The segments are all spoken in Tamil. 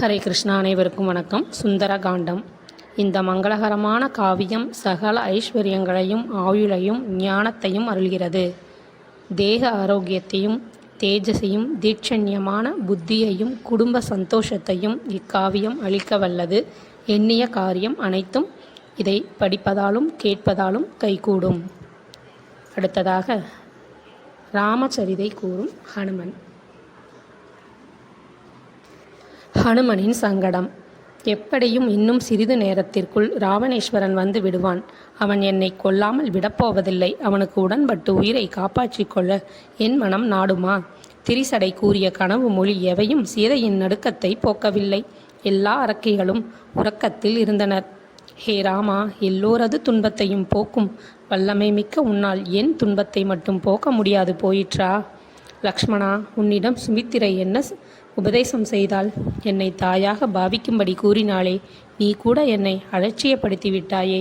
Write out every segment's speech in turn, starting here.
ஹரே கிருஷ்ணா அனைவருக்கும் வணக்கம். சுந்தர காண்டம் இந்த மங்களகரமான காவியம் சகல ஐஸ்வர்யங்களையும் ஆயுளையும் ஞானத்தையும் அருள்கிறது. தேக ஆரோக்கியத்தையும் தேஜஸையும் தீட்சண்யமான புத்தியையும் குடும்ப சந்தோஷத்தையும் இக்காவியம் அளிக்க வல்லது. எண்ணிய காரியம் அனைத்தும் இதை படிப்பதாலும் கேட்பதாலும் கைகூடும். அடுத்ததாக ராமச்சரிதை கூறும் ஹனுமன். ஹனுமனின் சங்கடம். எப்படியும் இன்னும் சிறிது நேரத்திற்குள் ராவணேஸ்வரன் வந்து விடுவான். அவன் என்னை கொல்லாமல் விடப்போவதில்லை. அவனுக்கு உடன்பட்டு உயிரை காப்பாற்றிக் கொள்ள என் மனம் நாடுமா? திரிசடை கூறிய கனவு மொழி எவையும் சீதையின் நடுக்கத்தை போக்கவில்லை. எல்லா அரக்கைகளும் உறக்கத்தில் இருந்தனர். ஹே ராமா எல்லோரது துன்பத்தையும் போக்கும் வல்லமை மிக்க உன்னால் என் துன்பத்தை மட்டும் போக்க முடியாது போயிற்றா? லக்ஷ்மணா உன்னிடம் சுமித்திரை என்ன ஸ்- உபதேசம் செய்தால் என்னை தாயாக பாவிக்கும்படி கூறினாளே நீ கூட என்னை அலட்சியப்படுத்தி விட்டாயே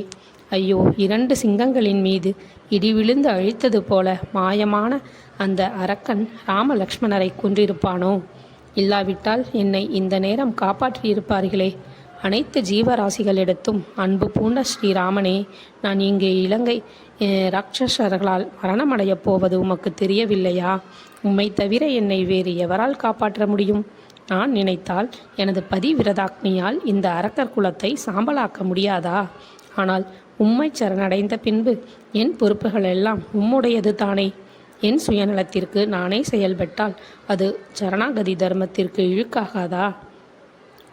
ஐயோ இரண்டு சிங்கங்களின் மீது இடி விழுந்து அழித்தது போல மாயமான அந்த அரக்கன் ராமலக்ஷ்மணரை கொன்றிருப்பானோ? இல்லாவிட்டால் என்னை இந்த நேரம் காப்பாற்றியிருப்பார்களே. அனைத்து ஜீவராசிகளிடத்தும் அன்பு பூண்ட ஸ்ரீராமனே நான் இங்கே இலங்கை அஹ், ராட்சசர்களால் மரணமடையப் போவது உமக்கு தெரியவில்லையா? உம்மை தவிர என்னை வேறு எவரால் காப்பாற்ற முடியும்? நான் நினைத்தால் எனது பதிவிரதாக்னியால் இந்த அரக்கர் குலத்தை சாம்பலாக்க முடியாதா? ஆனால் உம்மை சரணடைந்த பின்பு என் பொறுப்புகள் எல்லாம் உம்முடையது தானே? என் சுயநலத்திற்கு நானே செயல்பட்டால் அது சரணாகதி தர்மத்திற்கு இழுக்காகாதா?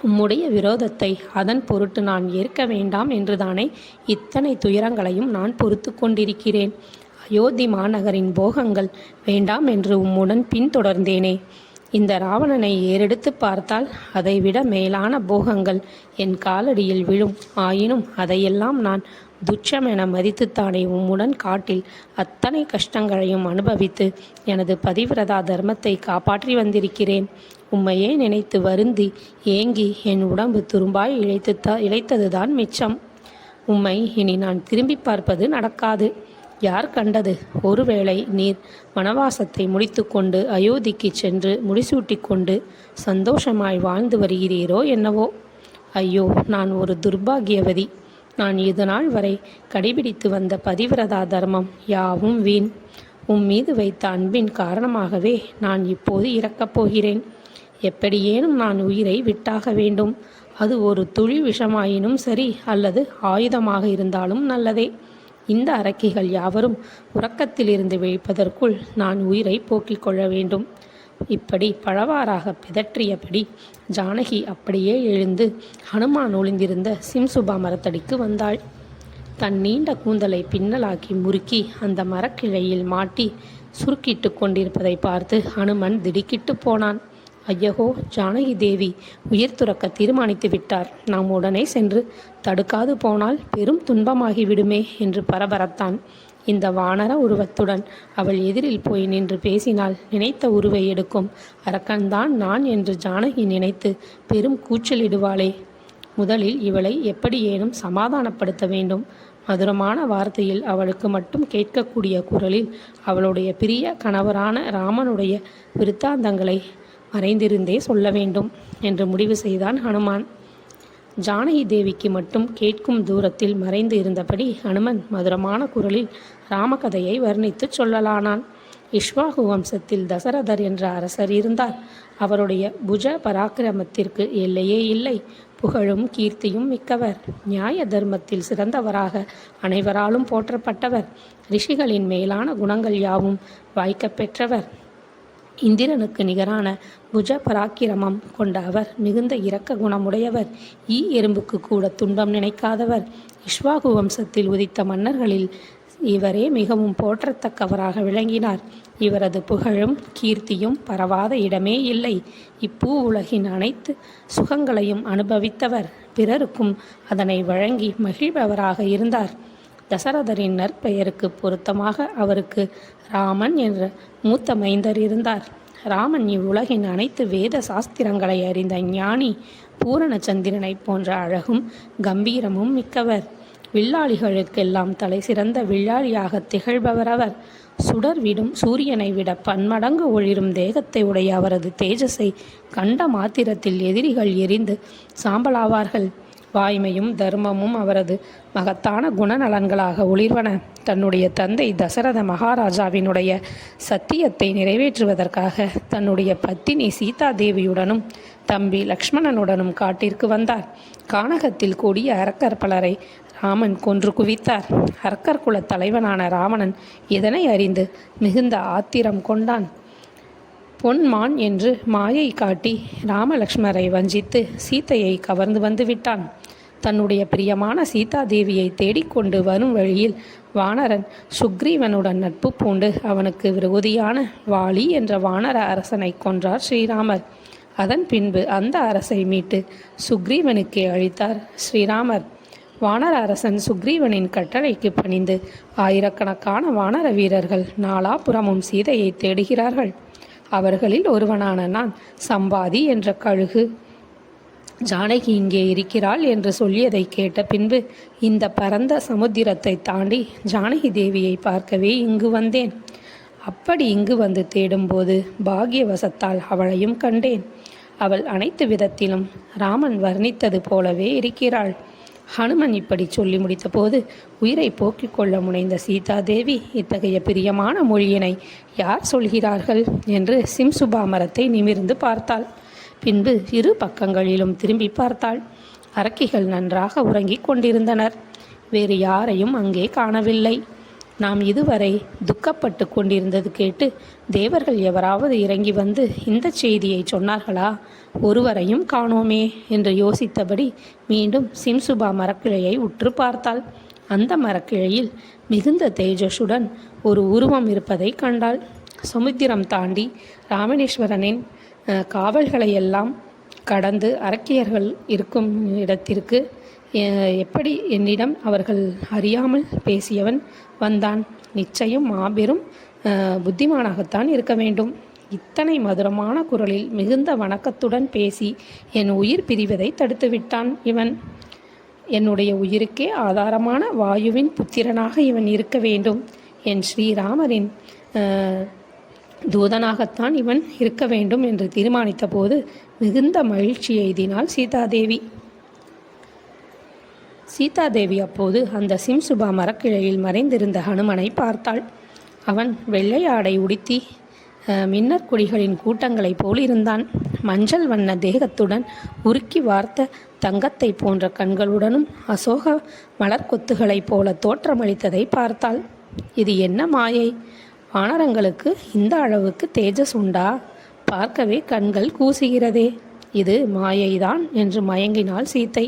உம்முடைய விரோதத்தை அதன் பொருட்டு நான் ஏற்க வேண்டாம் என்றுதானே இத்தனை துயரங்களையும் நான் பொறுத்து கொண்டிருக்கிறேன். அயோத்தி மாநகரின் போகங்கள் வேண்டாம் என்று உம்முடன் பின்தொடர்ந்தேனே. இந்த ராவணனை ஏறெடுத்து பார்த்தால் அதைவிட மேலான போகங்கள் என் காலடியில் விழும். ஆயினும் அதையெல்லாம் நான் துச்சம் என மதித்துத்தானே உம்முடன் காட்டில் அத்தனை கஷ்டங்களையும் அனுபவித்து எனது பதிவிரதா தர்மத்தை காப்பாற்றி வந்திருக்கிறேன். உம்மையே நினைத்து வருந்தி ஏங்கி என் உடம்பு துரும்பாய் இழைத்துத்தா இழைத்ததுதான் மிச்சம். உம்மை இனி நான் திரும்பி பார்ப்பது நடக்காது. யார் கண்டது? ஒருவேளை நீர் வனவாசத்தை முடித்துக்கொண்டு அயோத்திக்கு சென்று முடிசூட்டி கொண்டு சந்தோஷமாய் வாழ்ந்து வருகிறீரோ என்னவோ? ஐயோ நான் ஒரு துர்பாகியவதி. நான் இது நாள் வரை கடைபிடித்து வந்த பதிவிரதா தர்மம் யாவும் வீண். உம் மீது வைத்த அன்பின் காரணமாகவே நான் இப்போது இறக்கப் போகிறேன். எப்படியேனும் நான் உயிரை விட்டாக வேண்டும். அது ஒரு துளி விஷமாயினும் சரி அல்லது ஆயுதமாக இருந்தாலும் நல்லதே. இந்த அரக்கிகள் யாவரும் உறக்கத்திலிருந்து விழிப்பதற்குள் நான் உயிரை போக்கிக் கொள்ள வேண்டும். இப்படி பழவாறாக பிதற்றியபடி ஜானகி அப்படியே எழுந்து ஹனுமான் ஒளிந்திருந்த சிம்சுபா மரத்தடிக்கு வந்தாள். தன் நீண்ட கூந்தலை பின்னலாக்கி முறுக்கி அந்த மரக்கிளையில் மாட்டி சுருக்கிட்டு கொண்டிருப்பதை பார்த்து ஹனுமன் திடுக்கிட்டு போனான். ஐயகோ ஜானகி தேவி உயிர் துறக்க தீர்மானித்து விட்டார். நாம் உடனே சென்று தடுக்காது போனால் பெரும் துன்பமாகிவிடுமே என்று பரபரத்தான். இந்த வானர உருவத்துடன் அவள் எதிரில் போய் நின்று பேசினால் நினைத்த உருவை எடுக்கும். அரக்கன்தான் நான் என்று ஜானகி நினைத்து பெரும் கூச்சலிடுவாளே. முதலில் இவளை எப்படியேனும் சமாதானப்படுத்த வேண்டும். மதுரமான வார்த்தையில் அவளுக்கு மட்டும் கேட்கக்கூடிய குரலில் அவளுடைய பிரிய கணவரான ராமனுடைய விருத்தாந்தங்களை மறைந்திருந்தே சொல்ல வேண்டும் என்று முடிவு செய்தான் ஹனுமான். ஜானகி தேவிக்கு மட்டும் கேட்கும் தூரத்தில் மறைந்து இருந்தபடி ஹனுமன் மதுரமான குரலில் ராமகதையை வர்ணித்துச் சொல்லலானான். இஷ்வாகு வம்சத்தில் தசரதர் என்ற அரசர் இருந்தார். அவருடைய புஜ பராக்கிரமத்திற்கு எல்லையே இல்லை. புகழும் கீர்த்தியும் மிக்கவர். நியாய தர்மத்தில் சிறந்தவராக அனைவராலும் போற்றப்பட்டவர். ரிஷிகளின் மேலான குணங்கள் யாவும் வாய்க்கப் பெற்றவர். இந்திரனுக்கு நிகரான புஜ பராக்கிரமம் கொண்ட அவர் மிகுந்த இரக்க குணமுடையவர். ஈ எறும்புக்கு கூட துன்பம் நினைக்காதவர். இஷ்வாகு வம்சத்தில் உதித்த மன்னர்களில் இவரே மிகவும் போற்றத்தக்கவராக விளங்கினார். இவரது புகழும் கீர்த்தியும் பரவாத இடமே இல்லை. இப்பூ உலகின் அனைத்து சுகங்களையும் அனுபவித்தவர். பிறருக்கும் அதனை வழங்கி மகிழ்பவராக இருந்தார். தசரதரின் நற்பெயருக்கு பொருத்தமாக அவருக்கு ராமன் என்ற மூத்த மைந்தர் இருந்தார். ராமன் இவ்வுலகின் அனைத்து வேத சாஸ்திரங்களை அறிந்த ஞானி பூரணச்சந்திரனைப் போன்ற அழகும் கம்பீரமும் மிக்கவர். வில்லாளிகளுக்கெல்லாம் தலை சிறந்த வில்லாளியாக திகழ்பவர் அவர். சுடர் விடும் சூரியனை விட பன்மடங்கு ஒளிரும் தேகத்தை உடைய அவரது தேஜஸை கண்ட மாத்திரத்தில் எதிரிகள் எரிந்து சாம்பலாவார்கள். வாய்மையும் தர்மமும் அவரது மகத்தான குணநலன்களாக ஒளிர்வன. தன்னுடைய தந்தை தசரத மகாராஜாவினுடைய சத்தியத்தை நிறைவேற்றுவதற்காக தன்னுடைய பத்தினி சீதா தேவியுடனும் தம்பி லக்ஷ்மணனுடனும் காட்டிற்கு வந்தார். கானகத்தில் கூடிய அரக்கர் பலரை ராமன் கொன்று குவித்தார். அரக்கர் குலத் தலைவனான ராவணன் இதனை அறிந்து மிகுந்த ஆத்திரம் கொண்டான். பொன்மான் என்று மாயை காட்டி ராமலக்ஷ்மரை வஞ்சித்து சீதையை கவர்ந்து வந்து விட்டான். தன்னுடைய பிரியமான சீதாதேவியை தேடிக்கொண்டு வரும் வழியில் வானரன் சுக்ரீவனுடன் நட்பு பூண்டு அவனுக்கு விரோதியான வாலி என்ற வானர அரசனை கொன்றார் ஸ்ரீராமர். அதன் பின்பு அந்த அரசை மீட்டு சுக்ரீவனுக்கே அழித்தார் ஸ்ரீராமர். வானர அரசன் சுக்ரீவனின் கட்டளைக்கு பணிந்து ஆயிரக்கணக்கான வானர வீரர்கள் நாலாபுறமும் சீதையை தேடுகிறார்கள். அவர்களில் ஒருவனான நான் சம்பாதி என்ற கழுகு. ஜானகி இங்கே இருக்கிறாள் என்று சொல்லியதை கேட்ட பின்பு இந்த பரந்த சமுத்திரத்தை தாண்டி ஜானகி தேவியை பார்க்கவே இங்கு வந்தேன். அப்படி இங்கு வந்து தேடும்போது பாகியவசத்தால் அவளையும் கண்டேன். அவள் அனைத்து விதத்திலும் ராமன் வர்ணித்தது போலவே இருக்கிறாள். ஹனுமன் இப்படி சொல்லி முடித்தபோது உயிரை போக்கிக் கொள்ள முனைந்த சீதாதேவி இத்தகைய பிரியமான மொழியினை யார் சொல்கிறார்கள் என்று சிம்சுபா மரத்தை நிமிர்ந்து பார்த்தாள். பின்பு இரு பக்கங்களிலும் திரும்பி பார்த்தாள். அரக்கிகள் நன்றாக உறங்கிக் கொண்டிருந்தனர். வேறு யாரையும் அங்கே காணவில்லை. நாம் இதுவரை துக்கப்பட்டு கொண்டிருந்தது கேட்டு தேவர்கள் எவராவது இறங்கி வந்து இந்த செய்தியை சொன்னார்களா? ஒருவரையும் காணோமே என்று யோசித்தபடி மீண்டும் சிம்சுபா மரக்கிளையை உற்று பார்த்தாள். அந்த மரக்கிளையில் மிகுந்த தேஜஸுடன் ஒரு உருவம் இருப்பதை கண்டாள். சமுத்திரம் தாண்டி ராமணேஸ்வரனின் காவல்களையெல்லாம் கடந்து அரக்கியர்கள் இருக்கும் இடத்திற்கு எப்படி என்னிடம் அவர்கள் அறியாமல் பேசியவன் வந்தான். நிச்சயம் மாபெரும் புத்திமானாகத்தான் இருக்க வேண்டும். இத்தனை மதுரமான குரலில் மிகுந்த வணக்கத்துடன் பேசி என் உயிர் பிரிவதை தடுத்து விட்டான் இவன். என்னுடைய உயிருக்கே ஆதாரமான வாயுவின் புத்திரனாக இவன் இருக்க வேண்டும். என் ஸ்ரீராமரின் தூதனாகத்தான் இவன் இருக்க வேண்டும் என்று தீர்மானித்த போது மிகுந்த மகிழ்ச்சி எய்தினாள் சீதாதேவி. சீதாதேவி அப்போது அந்த சிம்சுபா மரக்கிளையில் மறைந்திருந்த ஹனுமனை பார்த்தாள். அவன் வெள்ளை ஆடை உடுத்தி மின்னற்குடிகளின் கூட்டங்களைப் போல் இருந்தான் மஞ்சள் வண்ண தேகத்துடன் உருக்கி வார்த்த தங்கத்தை போன்ற கண்களுடனும் அசோக மலர்கொத்துகளைப் போல தோற்றமளித்ததை பார்த்தாள். இது என்ன மாயை? வானரங்களுக்கு இந்த அளவுக்கு தேஜஸ் உண்டா? பார்க்கவே கண்கள் கூசுகிறதே. இது மாயைதான் என்று மயங்கினாள் சீத்தை.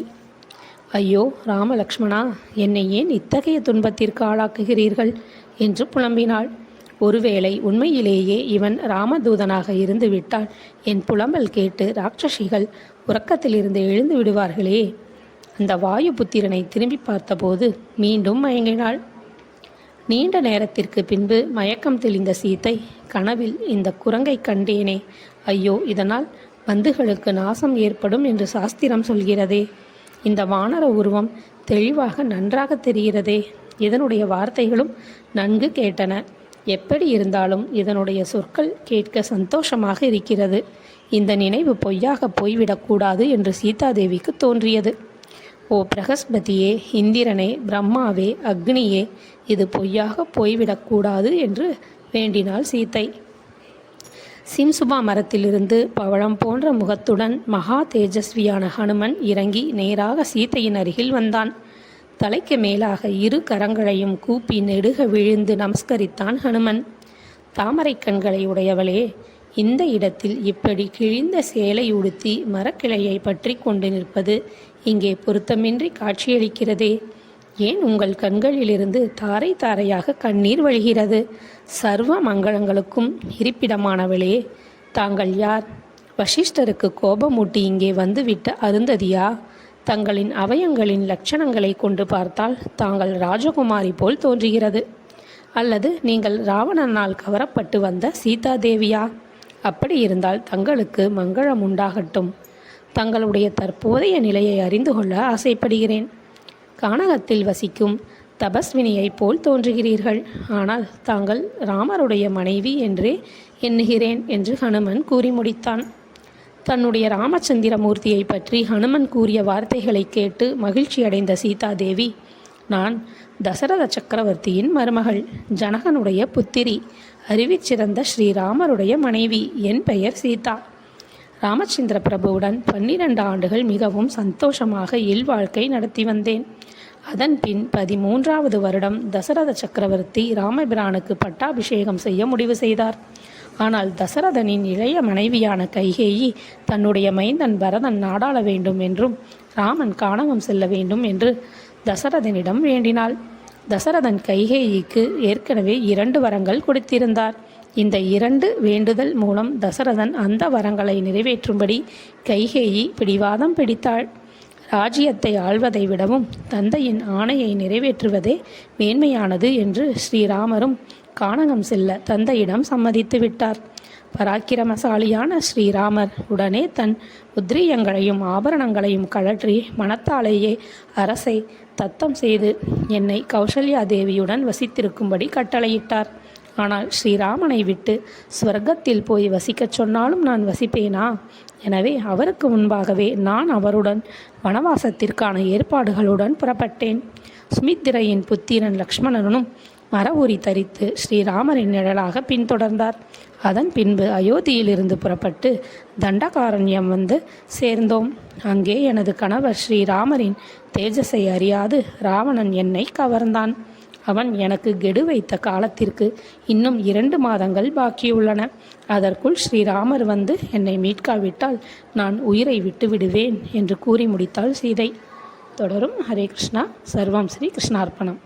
ஐயோ ராமலக்ஷ்மணா என்னை ஏன் இத்தகைய துன்பத்திற்கு ஆளாக்குகிறீர்கள்? என்று புலம்பினாள். ஒருவேளை உண்மையிலேயே இவன் ராமதூதனாக இருந்து விட்டால் என் புலம்பல் கேட்டு ராட்சசிகள் உறக்கத்திலிருந்து எழுந்து விடுவார்களே. அந்த வாயு புத்திரனை திரும்பி பார்த்தபோது மீண்டும் மயங்கினாள். நீண்ட நேரத்திற்கு பின்பு மயக்கம் தெளிந்த சீத்தை கனவில் இந்த குரங்கை கண்டேனே. ஐயோ இதனால் பந்துகளுக்கு நாசம் ஏற்படும் என்று சாஸ்திரம் சொல்கிறதே. இந்த வானர உருவம் தெளிவாக நன்றாக தெரிகிறதே. இதனுடைய வார்த்தைகளும் நன்கு கேட்டன. எப்படி இருந்தாலும் இதனுடைய சொற்கள் கேட்க சந்தோஷமாக இருக்கிறது. இந்த நினைவு பொய்யாக போய்விடக்கூடாது என்று சீதாதேவிக்கு தோன்றியது. ஓ பிரகஸ்பதியே இந்திரனே பிரம்மாவே அக்னியே இது பொய்யாக போய்விடக்கூடாது என்று வேண்டினாள் சீத்தை. சிம்சுபா மரத்திலிருந்து பவழம் போன்ற முகத்துடன் மகா தேஜஸ்வியான ஹனுமன் இறங்கி நேராக சீதையின் அருகில் வந்தான். தலைக்கு மேலாக இரு கரங்களையும் கூப்பி நெடுக விழுந்து நமஸ்கரித்தான் ஹனுமன். தாமரை கண்களை உடையவளே இந்த இடத்தில் இப்படி கிழிந்த சேலை உடுத்தி மரக்கிளையை பற்றி கொண்டு நிற்பது இங்கே பொருத்தமின்றி காட்சியளிக்கிறதே. ஏன் உங்கள் கண்களிலிருந்து தாரை தாரையாக கண்ணீர் வழிகிறது? சர்வ மங்களங்களுக்கும் இருப்பிடமானவளே தாங்கள் யார்? வசிஷ்டருக்கு கோபமூட்டி இங்கே வந்துவிட்ட அருந்ததியா? தங்களின் அவயங்களின் லட்சணங்களை கொண்டு பார்த்தால் தாங்கள் ராஜகுமாரி போல் தோன்றுகிறது. அல்லது நீங்கள் ராவணனால் கவரப்பட்டு வந்த சீதாதேவியா? அப்படி இருந்தால் தங்களுக்கு மங்களம் உண்டாகட்டும். தங்களுடைய தற்போதைய நிலையை அறிந்து கொள்ள ஆசைப்படுகிறேன். கானகத்தில் வசிக்கும் தபஸ்வினியைப் போல் தோன்றுகிறீர்கள். ஆனால் தாங்கள் ராமருடைய மனைவி என்றே எண்ணுகிறேன் என்று ஹனுமன் கூறி முடித்தான். தன்னுடைய ராமச்சந்திரமூர்த்தியை பற்றி ஹனுமன் கூறிய வார்த்தைகளை கேட்டு மகிழ்ச்சியடைந்த சீதாதேவி நான் தசரத சக்கரவர்த்தியின் மருமகள் ஜனகனுடைய புத்திரி அறிவிச்சிறந்த ஸ்ரீராமருடைய மனைவி என் பெயர் சீதா. ராமச்சந்திர பிரபுவுடன் பன்னிரண்டு ஆண்டுகள் மிகவும் சந்தோஷமாக இல்வாழ்க்கை நடத்தி வந்தேன். அதன் பின் பதிமூன்றாவது வருடம் தசரத சக்கரவர்த்தி ராமபிரானுக்கு பட்டாபிஷேகம் செய்ய முடிவு செய்தார். ஆனால் தசரதனின் இளைய மனைவியான கைகேயி தன்னுடைய மைந்தன் பரதன் நாடாள வேண்டும் என்றும் ராமன் காணவம் செல்ல வேண்டும் என்று தசரதனிடம் வேண்டினாள். தசரதன் கைகேயிக்கு ஏற்கனவே இரண்டு வரங்கள் கொடுத்திருந்தார். இந்த இரண்டு வேண்டுதல் மூலம் தசரதன் அந்த வரங்களை நிறைவேற்றும்படி கைகேயி பிடிவாதம் பிடித்தாள். ராஜ்யத்தை ஆள்வதை விடவும் தந்தையின் ஆணையை நிறைவேற்றுவதே மேன்மையானது என்று ஸ்ரீராமரும் கானகம் செல்ல தந்தையிடம் சம்மதித்து விட்டார். பராக்கிரமசாலியான ஸ்ரீராமர் உடனே தன் உத்ரியங்களையும் ஆபரணங்களையும் கழற்றி மனத்தாலேயே அரசை தத்தம் செய்து என்னை கௌசல்யா தேவியுடன் வசித்திருக்கும்படி கட்டளையிட்டார். ஆனால் ஸ்ரீராமனை விட்டு ஸ்வர்க்கத்தில் போய் வசிக்கச் சொன்னாலும் நான் வசிப்பேனா? எனவே அவருக்கு முன்பாகவே நான் அவருடன் வனவாசத்திற்கான ஏற்பாடுகளுடன் புறப்பட்டேன். சுமித்திரையின் புத்திரன் லக்ஷ்மணனும் மரவுரி தரித்து ஸ்ரீராமரின் நிழலாக பின்தொடர்ந்தார். அதன் பின்பு அயோத்தியிலிருந்து புறப்பட்டு தண்டகாரண்யம் வந்து சேர்ந்தோம். அங்கே எனது கணவர் ஸ்ரீராமரின் தேஜஸை அறியாது. ராவணன் என்னை கவர்ந்தான். அவன் எனக்கு கெடு வைத்த காலத்திற்கு இன்னும் இரண்டு மாதங்கள் பாக்கியுள்ளன. அதற்குள் ஸ்ரீராமர் வந்து என்னை மீட்காவிட்டால் நான் உயிரை விட்டு விடுவேன் என்று கூறி முடித்தாள் சீதை. தொடரும். ஹரே கிருஷ்ணா. சர்வம் ஸ்ரீ கிருஷ்ணார்ப்பணம்.